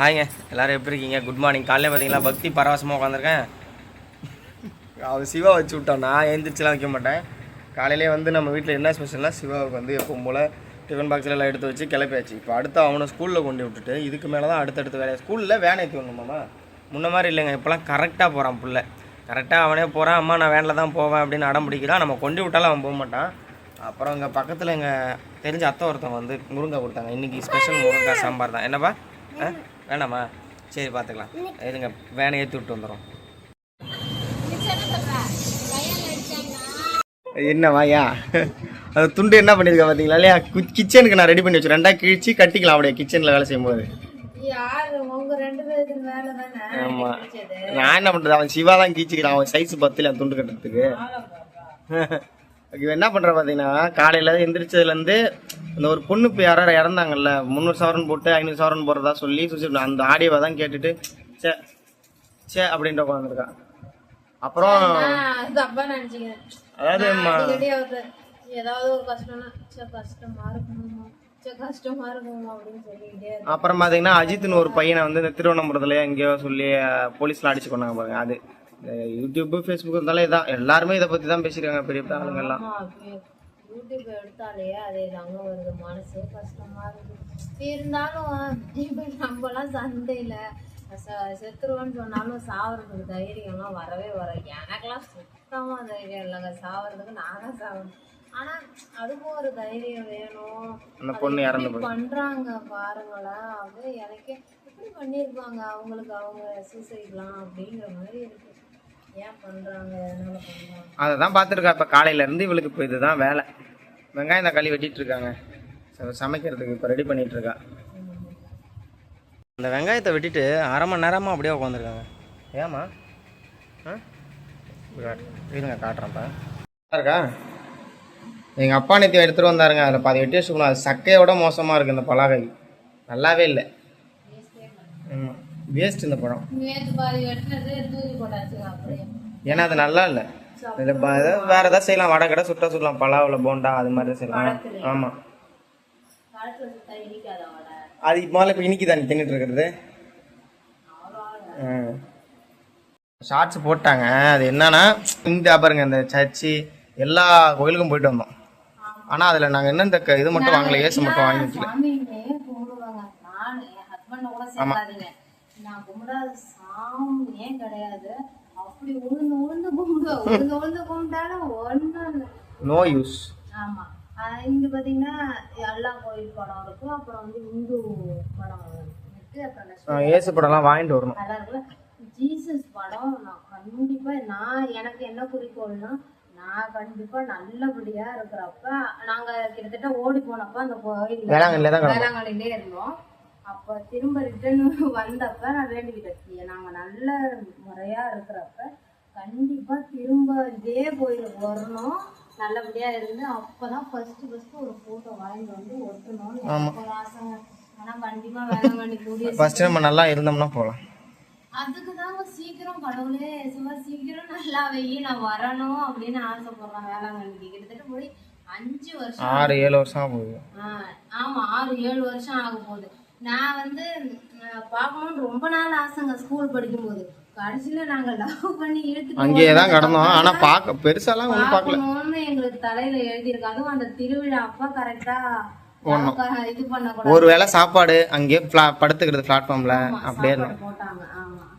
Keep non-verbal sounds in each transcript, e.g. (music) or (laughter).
ஹாய்ங்க எல்லோரும் எப்படி இருக்கீங்க? குட் மார்னிங் காலையில் பார்த்தீங்களா பக்தி பரவசமாக உட்காந்துருக்கேன் அவர் சிவா வச்சு விட்டான் நான் எழுந்திரிச்சுலாம் வைக்க மாட்டேன். காலையிலே வந்து நம்ம வீட்டில் என்ன ஸ்பெஷல்னால் சிவாவுக்கு வந்து எப்பவும் போல் டிஃபன் பாக்ஸில் எல்லாம் எடுத்து வச்சு கிளப்பியாச்சு. இப்போ அடுத்து அவனை ஸ்கூலில் கொண்டு விட்டுட்டு இதுக்கு மேலே தான் அடுத்தடுத்து வேலையை ஸ்கூலில் வேன் ஏற்றி வரணுமாம்மா முன்ன மாதிரி இல்லைங்க இப்போலாம் கரெக்டாக போகிறான் பிள்ளை. கரெக்டாக அவனே போகிறான் அம்மா நான் வேனில் தான் போவேன் அப்படின்னு அடம் பிடிக்கிறான். நம்ம கொண்டு விட்டாலும் அவன் போக மாட்டான். அப்புறம் இங்கே பக்கத்தில் எங்கள் தெரிஞ்ச அத்தை ஒருத்தன் வந்து முருங்கை கொடுத்தாங்க. இன்றைக்கி ஸ்பெஷல் முருங்காய் சாம்பார் தான். என்னப்பா? ஆ வேணாமா சரி பார்த்துக்கலாம் இருங்க வேனை ஏற்றி விட்டு வந்துடும் என்னவாயா அது துண்டு என்ன பண்ணியிருக்கா பார்த்தீங்களா இல்லையா? கிச்சனுக்கு நான் ரெடி பண்ணி வச்சு ரெண்டா கிழிச்சு கட்டிக்கலாம் அப்படியே கிச்சனில் வேலை செய்யும்போது. ஆமாம் நான் என்ன பண்ணுறது அவன் சிவா தான் கீச்சிக்கிறான் அவன் சைஸ் பத்தில் துண்டு கட்டுறதுக்கு? (laughs) இவன் என்ன பண்ணுற பார்த்தீங்கன்னா காலையில் எந்திரிச்சதுலேருந்து இந்த ஒரு பொண்ணு இப்போ யாரோ இறந்தாங்கல்ல முந்நூறு சவரன் போட்டு ஐநூறு சவரன் போடுறதா சொல்லி சுசி அந்த ஆடியோவை தான் கேட்டுட்டு சே சே அப்படின்ட்டு உட்காந்துருக்கான் அப்புறம் அதாவது. அப்புறம் பார்த்தீங்கன்னா அஜித்னு ஒரு பையனை வந்து இந்த திருவண்ணாமரத்துல எங்கேயோ சொல்லி போலீஸில் அடிச்சு கொண்டாங்க பாருங்க அது. இந்த யூடியூப் ஃபேஸ்புக் இருந்தாலே இதான். எல்லாருமே இதை பற்றி தான் பேசியிருக்காங்க பெரிய பெரிய ஆளுங்க எல்லாம். ஆமா, அப்படியே யூடியூப் எடுத்தாலே அதே தாங்க வருது. மனசே கஷ்டமா இருக்கு இருந்தாலும் இப்ப நம்மலாம் சண்டையில ச- செத்துருவேன்னு சொன்னாலும் சாவறதுக்கு தைரியம்லாம் வரவே வர எனக்கெல்லாம் சுத்தமா தைரியம் இல்லைங்க. சாவறதுக்கு நானா சாவணும். ஆனா அதுக்கும் ஒரு தைரியம் வேணும். அந்த பொண்ணு இறந்து இப்படி பண்றாங்க பாருங்களேன். அப்படியே எனக்கே இப்படி பண்ணியிருப்பாங்க. அவங்களுக்கு அவங்க சூசைட்லாம் அப்படிங்கிற மாதிரி இருக்கு. அதை தான் பார்த்துருக்கா. இப்போ காலையிலேருந்து இவளுக்கு இப்போ இதுதான் வேலை. வெங்காயம் தக்காளி வெட்டிட்டு இருக்காங்க ச- சமைக்கிறதுக்கு இப்போ ரெடி பண்ணிட்டு இருக்கா அந்த வெங்காயத்தை வெட்டிட்டு அரை மணி நேரமாக அப்படியே உட்காந்துருக்காங்க ஏமா ஆ. இருங்க காட்டுறேன்ப்பா இருக்கா? எங்கள் அப்பா நேற்று எடுத்துகிட்டு வந்தாருங்க. அதில் பாதி வெட்டி வச்சுக்கணும். அது சக்கையோட மோசமாக இருக்குது இந்த பலாகை நல்லாவே இல்லை. ஆமாம் வேஸ்ட் இந்த பழம் அப்படியே. ஏன்னா அது நல்லா இல்லை. இதில் வேறு ஏதாவது செய்யலாம். வடை கடை சுட்ட சுடலாம். பலாவில் போண்டா அது மாதிரி செய்யலாம். ஆமாம் அது முதல்ல இப்போ இன்னைக்கு தான் தின்னுட்டு இருக்கிறது? ஷார்ட்ஸ் போட்டாங்க. அது என்னன்னா இந்த பாருங்க இந்த சர்ச்சு எல்லா கோயிலுக்கும் போயிட்டு வந்தோம். ஆனால் அதில் நாங்கள் என்ன இந்த இது மட்டும் வாங்கல ஏசு மட்டும் வாங்கி வைக்கல கும்பிடுவாங்க. நான் கும்பிடாத சாமியே கிடையாது. அப்படி உழுந்து உழுந்து கும்பிடுவேன் உழுந்து உழுந்து கும்பிட்டாலும் ஒன்றும் நோ யூஸ் ஆமா. ஆஹ் இங்க பாத்தீங்கன்னா எல்லா கோயில் படம் இருக்கும். அப்புறம் வந்து இந்து படம் இருக்கு. அப்புறம் ஏசு படம்லாம் வாங்கிட்டு வரணும். நல்லா இருக்குல்ல? ஜீசஸ் படம் நான் கண்டிப்பா நான் எனக்கு என்ன குறிக்கோள்னா நான் கண்டிப்பா நல்லபடியா இருக்கிறப்ப நாங்க கிட்டத்தட்ட ஓடி போனப்ப அந்த கோயில் வேளாங்கண்ணிலே இருந்தோம். அப்ப திரும்ப ரிட்டர்ன் (laughs) வந்தப்ப நான் வேண்டிக்கிட்டேன். நாங்க நல்ல முறையா இருக்கிறப்ப கண்டிப்பா திரும்ப இதே கோயிலுக்கு வரணும். நல்லபடியா இருந்து அப்பதான் ஃபர்ஸ்ட் ஃபர்ஸ்ட் ஒரு போட்டோ வாங்கிட்டு வந்து ஒட்டணும்னு ஆசைங்க ஆனா கண்டிப்பா வேளாங்கண்ணி கூடிய (laughs) ஃபர்ஸ்ட் நம்ம நல்லா இருந்தோம்னா போகலாம் அதுக்கு தாங்க சீக்கிரம் கடவுளே சும்மா சீக்கிரம் நல்லா வெயி நான் வரணும் அப்படின்னு ஆசைப்படுறேன் வேளாங்கண்ணிக்கு கிட்டத்தட்ட போய் அஞ்சு வருஷம் ஆறு ஏழு வருஷம் போகுது. ஆ, ஆமா ஆறு ஏழு வருஷம் ஆக போகுது. நான் வந்து ம், பார்க்கணும்னு ரொம்ப நாள் ஆசைங்க ஸ்கூல் படிக்கும்போது. கடைசியில நாங்க லவ் பண்ணி இழுத்துட்டு அங்கேயே தான் கடந்தோம். ஆனால் பார்க்க பெருசாலாம் ஒன்றும் பார்க்கல. எங்களுக்கு தலையில எழுதியிருக்கு. அதுவும் அந்த திருவிழா அப்ப கரெக்டா இது பண்ணக்கூடாது. ஒரு வேளை சாப்பாடு அங்கேயே படுத்துக்கிறது பிளாட்ஃபார்ம்ல அப்படியே போட்டாங்க.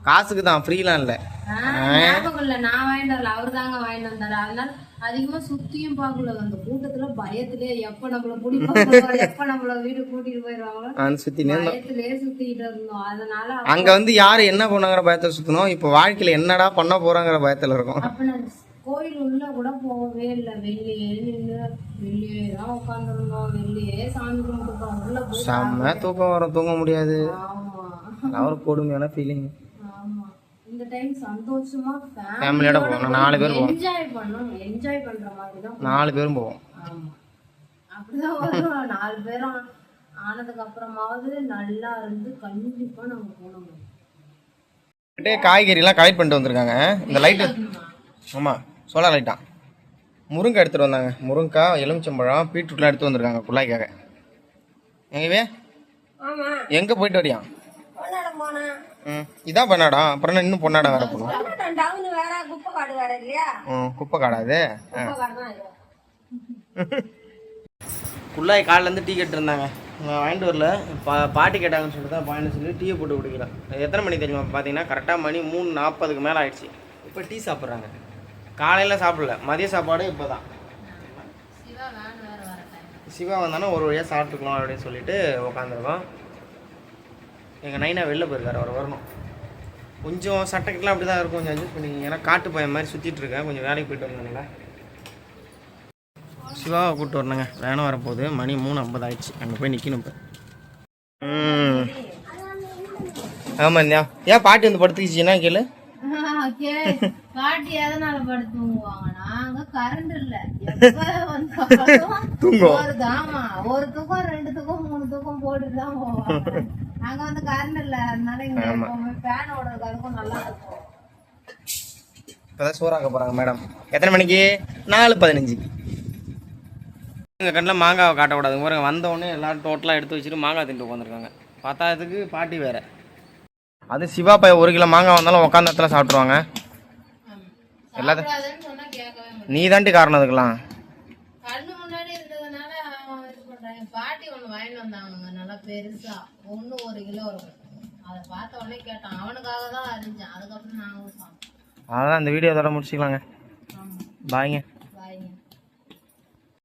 காசுக்கு தான் ஃப்ரீலாம் இல்ல. நான் வாங்கிட்டு வரல. அவரு தாங்க வாங்கிட்டு வந்தாரு. அதனால அதிகமா சுத்தியும் பார்க்கல அந்த கூட்டத்துல பயத்திலே எப்ப நம்மள பிடிப்பாங்க எப்ப நம்மள வீடு கூட்டிட்டு போயிருவாங்களோ சுற்றி பயத்திலே சுத்திட்டு இருந்தோம். அதனால அங்க வந்து யாரு என்ன பண்ணாங்கிற பயத்தை சுத்தணும். இப்போ வாழ்க்கையில என்னடா பண்ண போறாங்கிற பயத்துல இருக்கும். அப்ப நான் கோயில் உள்ள கூட போகவே இல்லை. வெளியே நின்று வெளியே தான் உட்காந்துருந்தோம் வெளியே சாமி கும்பிட்டுருந்தோம். உள்ள போய் செம்ம தூக்கம் வரும். தூங்க முடியாது. ஒரு கொடுமையான ஃபீலிங் இந்த டைம் சந்தோஷமா ஃபேமிலியோட போகணும் நாலு பேர் போவோம். என்ஜாய் பண்ணணும். என்ஜாய் பண்ற மாதிரி தான் நாலு பேரும் போவோம். ஆமா. அப்படிதான் வரும். நாலு பேரும் ஆனதுக்கு அப்புறமாவது நல்லா இருந்து கண்டிப்பா நம்ம அப்படியே காய்கறிலாம் கலெக்ட் பண்ணிட்டு வந்திருக்காங்க. இந்த லைட்டு ஆமா சோலார் லைட்டா முருங்கை எடுத்துட்டு வந்தாங்க. முருங்கைக்காய் எலுமிச்சம்பழம் பீட்ரூட்லாம் எடுத்து வந்திருக்காங்க குள்ளாய்க்காக. எங்கவே எங்க போயிட்டு வரியா? இதான் பொன்னாடம் அப்புறம் என்ன இன்னும் பொன்னாடம் வேற போகணும். குப்பை காடு வேற இல்லையா? ம் குப்பை காடாது குள்ளாய் காலிலேருந்து டீ கேட்டிருந்தாங்க. நான் வாங்கிட்டு வரல. பா பாட்டி கேட்டாங்கன்னு சொல்லிட்டு தான் பாயின்னு சொல்லி டீயை போட்டு குடிக்கிறேன். எத்தனை மணி தெரியுமா? பார்த்தீங்கன்னா கரெக்டாக மணி மூணு நாற்பதுக்கு மேலே ஆயிடுச்சு. இப்போ டீ சாப்பிட்றாங்க. காலையில் சாப்பிடல. மதிய சாப்பாடு இப்போ தான் சிவா வேன் வேற வர டைம் சிவா வந்தானா ஒரு வழியாக சாப்பிட்டுக்கலாம் அப்படின்னு சொல்லிட்டு உட்காந்துருக்கோம் எங்கள் நைனா வெளில போயிருக்காரு அவர் வரணும். கொஞ்சம் சட்டைக்கெல்லாம் அப்படி தான் இருக்கும் கொஞ்சம் அட்ஜஸ்ட் பண்ணிக்கங்க ஏன்னா காட்டு பையன் மாதிரி சுற்றிட்டு இருக்கேன் கொஞ்சம் வேலைக்கு போயிட்டு வந்தேன்ல சிவாவை கூப்பிட்டு வரணுங்க. வேணும் வரப்போகுது. மணி மூணு ஐம்பது ஆயிடுச்சு. அங்கே போய் நிற்கணும் இப்போ. ஆமாம் ஏன் பாட்டி வந்து படுத்துக்கிச்சின்னா கேளு. கேளு, பாட்டி எதனால படுத்து தூங்குவாங்கன்னா அங்க கரண்ட் இல்ல தூங்கும். ஆமா ஒரு தூக்கம் ரெண்டு தூக்கம் மூணு தூக்கம் போட்டுட்டு தான் போவாங்க. அங்க வந்து கரண்ட் இல்ல. அதனால இங்க எப்பவுமே ஃபேன் ஓடுறது அதுக்கும் நல்லா இருக்கும். இப்போதான் சோறாக்க போகிறாங்க மேடம் எத்தனை மணிக்கு? நாலு பதினஞ்சு. எங்கள் கண்ணில் மாங்காவை காட்டக்கூடாது. பாருங்க வந்த உடனே எல்லாரும் டோட்டலாக எடுத்து வச்சுட்டு மாங்காய் தின்ட்டு உட்காந்துருக்காங்க பத்தாயிரத்துக்கு பாட்டி வேற. அது சிவா பையன் ஒரு கிலோ மாங்காய் வந்தாலும் உட்காந்த இடத்துல சாப்பிட்ருவாங்க எல்லாத்தையும் நீ தாண்டி காரணம் அதுக்கெல்லாம். கண்ணு முன்னாடி இருந்ததுனால அவன் இது பண்றாங்க பாட்டி ஒண்ணு வாங்கிட்டு வந்தாங்க நல்லா பெருசா. ஒண்ணு ஒரு கிலோ இருக்கும். அதை பார்த்த உடனே கேட்டான். அவனுக்காக தான் அறிஞ்சேன். அதுக்கப்புறம் நாங்களும் சாப்பிட்டோம் அதான் இந்த வீடியோ இதோட முடிச்சுக்கலாங்க பாய்ங்க.